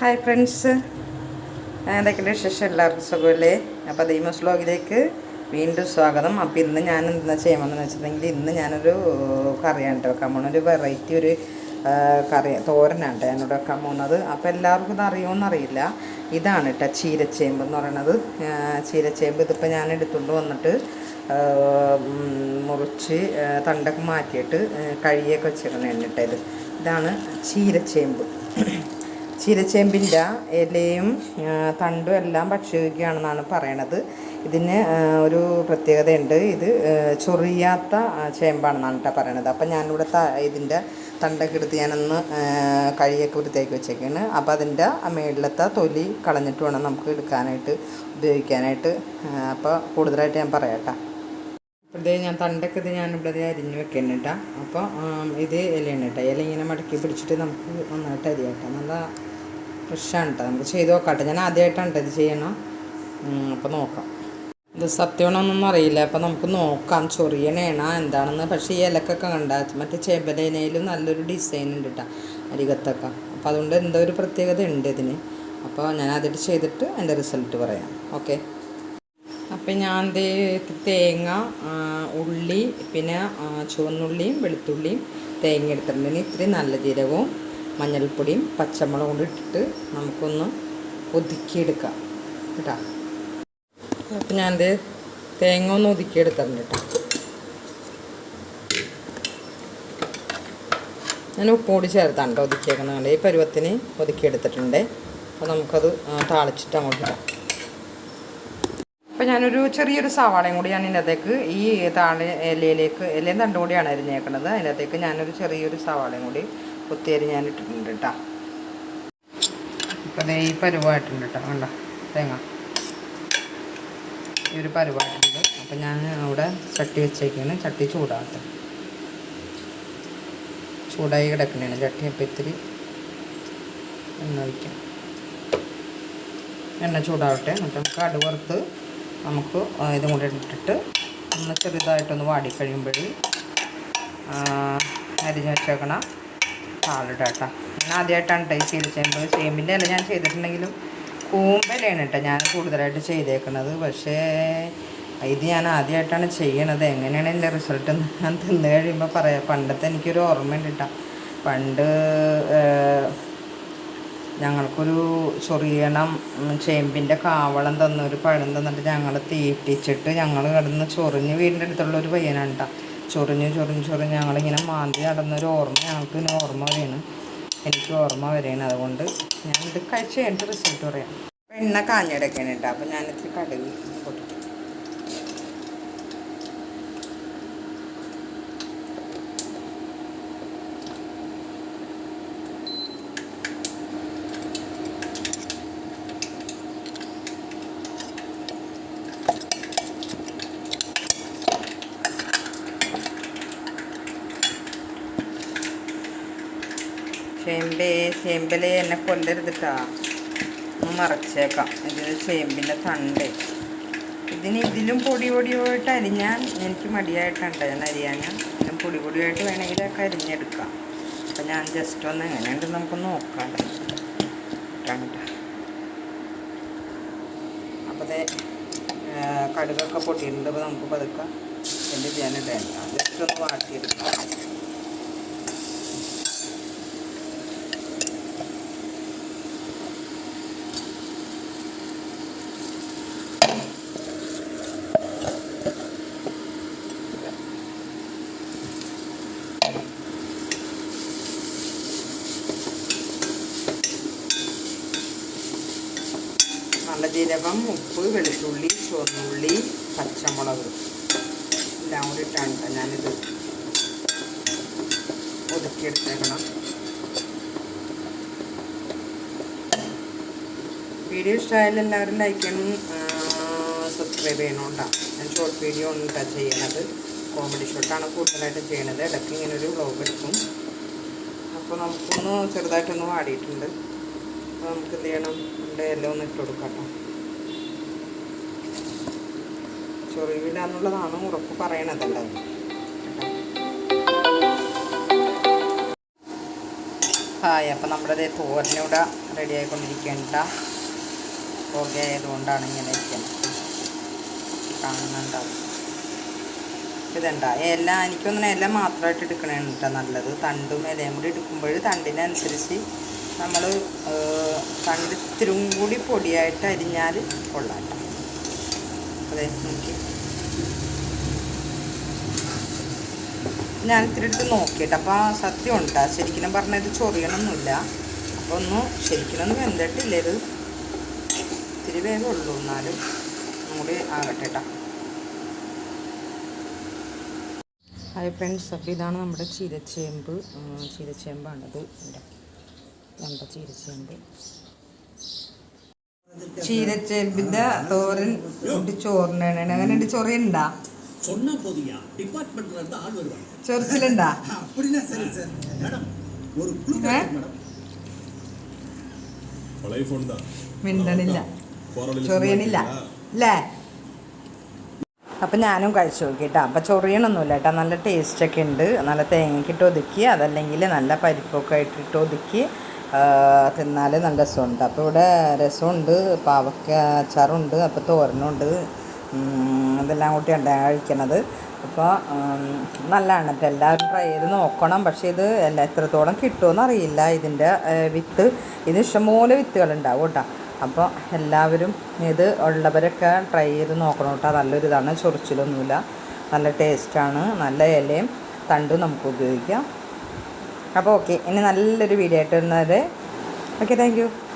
Hi friends എന്തൊക്കെയുണ്ട് വിശേഷം? എല്ലാവർക്കും സുഖമല്ലേ? അപ്പോൾ ദൈമസ് വ്ലോഗിലേക്ക് വീണ്ടും സ്വാഗതം. അപ്പോൾ ഇന്ന് ഞാൻ എന്താ ചെയ്യാമെന്ന് വെച്ചിട്ടുണ്ടെങ്കിൽ ഇന്ന് ഞാനൊരു കറിയാണ് കേട്ടോ വെക്കാൻ ഒരു വെറൈറ്റി ഒരു കറി തോരനാണ് കേട്ടോ ഞാനിവിടെ വെക്കാൻ പോകുന്നത്. അപ്പോൾ എല്ലാവർക്കും ഇത് അറിയുമെന്നറിയില്ല ഇതാണ് കേട്ടോ ചീരച്ചേമ്പ് എന്ന് പറയണത് ചീരച്ചേമ്പ് ഇതിപ്പോൾ ഞാൻ എടുത്തുകൊണ്ട് വന്നിട്ട് മുറിച്ച് തണ്ടൊക്കെ മാറ്റിയിട്ട് കഴിയൊക്കെ വെച്ചിരുന്നു എണ്ണിട്ടത് ഇത്. ഇതാണ് ചീരച്ചേമ്പ്. ചീരച്ചേമ്പിന്റെ ഇലയും തണ്ടും എല്ലാം ഭക്ഷിക്കുകയാണെന്നാണ് പറയണത്. ഇതിന് ഒരു പ്രത്യേകതയുണ്ട്. ഇത് ചൊറിയാത്ത ചേമ്പാണെന്നാണ് കേട്ടോ പറയണത്. അപ്പം ഞാനിവിടെ ഇതിന്റെ തണ്ടൊക്കെ എടുത്ത് ഞാനൊന്ന് കഴിയൊക്കെ വൃത്തിയാക്കി വെച്ചേക്കാണ്. അപ്പോൾ അതിന്റെ മേളിലത്തെ തൊലി കളഞ്ഞിട്ട് വേണം നമുക്ക് എടുക്കാനായിട്ട് ഉപയോഗിക്കാനായിട്ട്. അപ്പോൾ കൂടുതലായിട്ട് ഞാൻ പറയാം കേട്ടോ. ഞാൻ തണ്ടൊക്കെ ഇത് ഞാനിവിടെ ഇത് അരിഞ്ഞ് വെക്കണം കേട്ടോ. അപ്പോൾ ഇത് ഇലയാണ് കേട്ടോ. ഇല ഇങ്ങനെ മടക്കി പിടിച്ചിട്ട് നമുക്ക് നന്നായിട്ട് അരിയാട്ടോ നല്ല ഫ്രഷാണ് കേട്ടോ നമുക്ക് ചെയ്ത് നോക്കാം ഞാൻ ആദ്യമായിട്ടാണ് ഇത് ചെയ്യണം. അപ്പോൾ നോക്കാം. ഇത് സത്യമാണോന്നൊന്നും അറിയില്ല. അപ്പോൾ നമുക്ക് നോക്കാം. ചൊറിയണേണ എന്താണെന്ന്. പക്ഷേ ഈ ഇലക്കൊക്കെ കണ്ട മറ്റേ ചേമ്പലേനയിലും നല്ലൊരു ഡിസൈൻ ഉണ്ട് കേട്ടോ അരികത്തൊക്കെ. അപ്പോൾ അതുകൊണ്ട് എന്തോ ഒരു പ്രത്യേകത ഉണ്ട് ഇതിന്. അപ്പോൾ ഞാൻ ആദ്യമായിട്ട് ചെയ്തിട്ട് അതിന്റെ റിസൾട്ട് പറയാം. ഓക്കെ അപ്പം ഞാൻ തേങ്ങ ഉള്ളി പിന്നെ ചുവന്നുള്ളിയും വെളുത്തുള്ളിയും തേങ്ങ എടുത്തിട്ടുണ്ട്. ഇനി ഇത്തിരി നല്ല ജീരകവും മഞ്ഞൾപ്പൊടിയും പച്ചമുളകും കൂടി ഇട്ടിട്ട് നമുക്കൊന്ന് ഒതുക്കിയെടുക്കാം. കേട്ടോ? അപ്പം ദേ തേങ്ങ ഒന്ന് ഒതുക്കിയെടുത്തിട്ടുണ്ട് കേട്ടോ. ഞാൻ ഉപ്പോടി ചേർത്താണ് കേട്ടോ ഒതുക്കിയേക്കുന്നത്. ഈ പരുവത്തിന് ഒതുക്കിയെടുത്തിട്ടുണ്ട്. അപ്പോൾ നമുക്കത് താളിച്ചിട്ട് അങ്ങോട്ട് ഇടാം. അപ്പോൾ ഞാനൊരു ചെറിയൊരു സവാളയും കൂടി ഞാൻ ഇതിനകത്തേക്ക് ഈ താളി ഇലയിലേക്ക് ഇലയും തണ്ടുകൂടിയാണ് അരിഞ്ഞേക്കുന്നത് അതിനകത്തേക്ക് ഞാനൊരു ചെറിയൊരു സവാളയും കൂടി കുത്തിയരി ഞാൻ ഇട്ടിട്ടുണ്ട് കേട്ടോ ഇപ്പം ഈ പരുവായിട്ടുണ്ട് കേട്ടോ വേണ്ട തേങ്ങ. ഈ ഒരു പരുവായിട്ടുണ്ട്. അപ്പം ഞാൻ അവിടെ ചട്ടി വെച്ചേക്കാണ്. ചട്ടി ചൂടാകട്ടെ. ചൂടായി കിടക്കണേണ്. ചട്ടി അപ്പം ഇത്തിരി എണ്ണ വയ്ക്കാം എണ്ണ ചൂടാവട്ടെ. എന്നിട്ട് നമുക്ക് അടുവറുത്ത് നമുക്ക് ഇതും കൂടെ ഇട്ടിട്ട് ഒന്ന് ചെറുതായിട്ടൊന്ന് വാടി കഴിയുമ്പോൾ അരിഞ്ഞ് വെച്ചേക്കണ. താളിടാട്ട ഞാൻ ആദ്യമായിട്ടാണ് കേട്ടോ ഈ ചെയ്ത് ചെയ്യുമ്പോൾ ചേമ്പിന്റെ അല്ല ഞാൻ ചെയ്തിട്ടുണ്ടെങ്കിലും കൂമ്പലാണ് കേട്ടോ ഞാൻ കൂടുതലായിട്ട് ചെയ്തേക്കുന്നത്. പക്ഷേ ഇത് ഞാൻ ആദ്യമായിട്ടാണ് ചെയ്യണത്. എങ്ങനെയാണ് എന്റെ റിസൾട്ട് ഞാൻ തിന്ന് കഴിയുമ്പോൾ പറയാം. പണ്ടത്തെ എനിക്കൊരു ഓർമ്മയുണ്ട് കേട്ടോ പണ്ട് ഞങ്ങൾക്കൊരു ചൊറിയണം ചേമ്പിന്റെ കാവളം തന്നൊരു പഴം തന്നിട്ട് ഞങ്ങൾ തീറ്റിച്ചിട്ട് ഞങ്ങൾ കിടന്ന് ചൊറിഞ്ഞ് വീടിന്റെ അടുത്തുള്ള ഒരു പയ്യനാണ് കേട്ടോ ചൊറിഞ്ഞ് ചൊറിഞ്ഞ് ചൊറിഞ്ഞ് ഞങ്ങളിങ്ങനെ മാന്തി നടന്നൊരു ഓർമ്മ ഞങ്ങൾക്ക് ഇങ്ങനെ ഓർമ്മ വരെയാണ്. എനിക്ക് ഓർമ്മ വരെയാണ്. അതുകൊണ്ട് ഞാനിത് കഴിച്ച് കഴിഞ്ഞിട്ട് റിസൾട്ട് പറയാം. എണ്ണ കാഞ്ഞെടുക്കാണ് അപ്പം ഞാനിത്തിരി കടുക് ചേമ്പേ ചേമ്പിൽ എന്നെ കൊല്ലരുതിട്ടാ ഒന്ന് മറച്ചേക്കാം. ഇതിന് ചേമ്പിന്റെ തണ്ട്. ഇതിന് ഇതിലും പൊടി പൊടിയായിട്ട് അരിഞ്ഞാൽ എനിക്ക് മടിയായിട്ടുണ്ട് ഞാൻ അരിയാൻ ഇതിലും പൊടി പൊടിയായിട്ട് വേണമെങ്കിലൊക്കെ അരിഞ്ഞെടുക്കാം. അപ്പം ഞാൻ ജസ്റ്റ് ഒന്ന് എങ്ങനെയുണ്ട് നമുക്ക് നോക്കാം. കേട്ടോ. അപ്പോൾ കടുകൊക്കെ പൊട്ടിയിട്ടുണ്ട്. അപ്പോൾ നമുക്ക് പതുക്കാം എന്റെ ചെയ്യാനിടേണ്ട ജസ്റ്റ് ഒന്ന് വാട്ടിയെടുക്കാം. നല്ല ജീരകം ഉപ്പ് വെളുത്തുള്ളി ചുവന്നുള്ളി പച്ചമുളക്. എല്ലാം കൂടി ഇട്ടാണ് കേട്ടോ ഞാനിത് ഒതുക്കിയെടുത്തേക്കണം വീഡിയോ ഇഷ്ടമായാലും എല്ലാവരും ലൈക്ക് ചെയ്യണം സബ്സ്ക്രൈബ് ചെയ്യണോണ്ടാ ഞാൻ ഷോർട്ട് വീഡിയോ ഒന്നും കേട്ടോ ചെയ്യണത്. കോമഡി ഷോർട്ടാണ് കൂടുതലായിട്ട് ചെയ്യണത്. ഇടയ്ക്ക് ഇങ്ങനെ ഒരു വ്ലോഗ് എടുക്കും. അപ്പോൾ നമുക്കൊന്ന് ചെറുതായിട്ടൊന്ന് വാടിയിട്ടുണ്ട്. അപ്പോൾ നമുക്ക് എന്ത് ചെയ്യണം? നമ്മുടെ എല്ലാം ഒന്ന് ഇട്ട് കൊടുക്കാം കേട്ടോ. ചൊറിയില്ല എന്നുള്ളതാണ് ഉറപ്പ് പറയണതല്ല ഹായ് അപ്പം നമ്മുടെ ദേ തോരനിവിടെ റെഡി ആയിക്കൊണ്ടിരിക്കേണ്ട ഓക്കെ ആയതുകൊണ്ടാണ് ഇങ്ങനെ ഇരിക്കുന്നത്. കാണുന്നുണ്ടാവും ഇതുണ്ട ഇല എനിക്കൊന്നും ഇല മാത്രമായിട്ട് എടുക്കണേണ്ട നല്ലത്. തണ്ടും ഇലയും കൂടി എടുക്കുമ്പോൾ തണ്ടിനനുസരിച്ച് നമ്മൾ കണ്ട് ഇത്തിരും കൂടി പൊടിയായിട്ട് അരിഞ്ഞാൽ കൊള്ളാം. അതെ നോക്കി. ഞാൻ ഇത്തിരി എടുത്ത് നോക്കിയിട്ട് അപ്പോൾ സത്യം ഉണ്ടാ ശരിക്കും പറഞ്ഞാൽ ഇത് ചൊറിയണമൊന്നുമില്ല അപ്പോൾ ഒന്ന് ശരിക്കും വെന്തിട്ടില്ല ഇത്. ഇത്തിരി വേഗം ഉള്ളു എന്നാലും കൂടി ആകട്ടെ കേട്ടോ ഹായ് ഫ്രണ്ട്സ് അപ്പോൾ ഇതാണ് നമ്മുടെ ചീരച്ചേമ്പ്. ചീരച്ചേമ്പാണത്. ഉണ്ടാക്കി നമ്മുടെ ചീരച്ചേമ്പ് ചീരച്ചേമ്പിൻ്റെ തോരൻ കൂട്ടി ചോറിനാണ് അങ്ങനെ ഉണ്ട് ചൊറിയുണ്ടാ சொன்னா போதியா டிபார்ட்மெண்ட்ல இருந்து ஆள் வருவாங்க ചൊറിച്ചിലുണ്ടാ அப்படின்னா சரி சார் மேடம் ஒரு குழு ஆ? மேடம் പഴയ ഫോൺ താ മിണ്ടണില്ല പോറളിൽ ചൊറിയണില്ല അല്ലേ അപ്പം ഞാനും കഴിച്ചു നോക്കിട്ടോ അപ്പം ചൊറിയണമൊന്നുമില്ല കേട്ടോ നല്ല ടേസ്റ്റൊക്കെ ഉണ്ട് നല്ല തേങ്ങയ്ക്കിട്ട് ഒതുക്കി അതല്ലെങ്കിൽ നല്ല പരിപ്പൊക്കെ ഇട്ടിട്ട് ഒതുക്കി തിന്നാൽ നല്ല രസമുണ്ട്. അപ്പോൾ ഇവിടെ രസമുണ്ട്. പാവയ്ക്ക അച്ചാറുണ്ട് അപ്പോൾ തോരനുണ്ട്. ഇതെല്ലാം കൂട്ടിയാണ് കഴിക്കണത്. അപ്പോൾ നല്ലതാണ്. അപ്പോൾ എല്ലാവരും ട്രൈ ചെയ്ത് നോക്കണം. പക്ഷേ ഇത് എല്ലാ എത്രത്തോളം കിട്ടുമെന്ന് അറിയില്ല ഇതിന്റെ വിത്ത്. ഇത് ഇഷ്ടംപോലെ വിത്തുകളുണ്ടാവും കേട്ടോ. അപ്പോൾ എല്ലാവരും ഇത് ഉള്ളവരൊക്കെ ട്രൈ ചെയ്ത് നോക്കണം കേട്ടോ. നല്ലൊരു ഇതാണ്. ചൊറിച്ചിലൊന്നുമില്ല. നല്ല ടേസ്റ്റാണ് നല്ല ഇലയും തണ്ടും നമുക്ക് ഉപയോഗിക്കാം. അപ്പോൾ ഓക്കെ ഇനി നല്ലൊരു വീഡിയോ ആയിട്ട് വരുന്നത്. Okay thank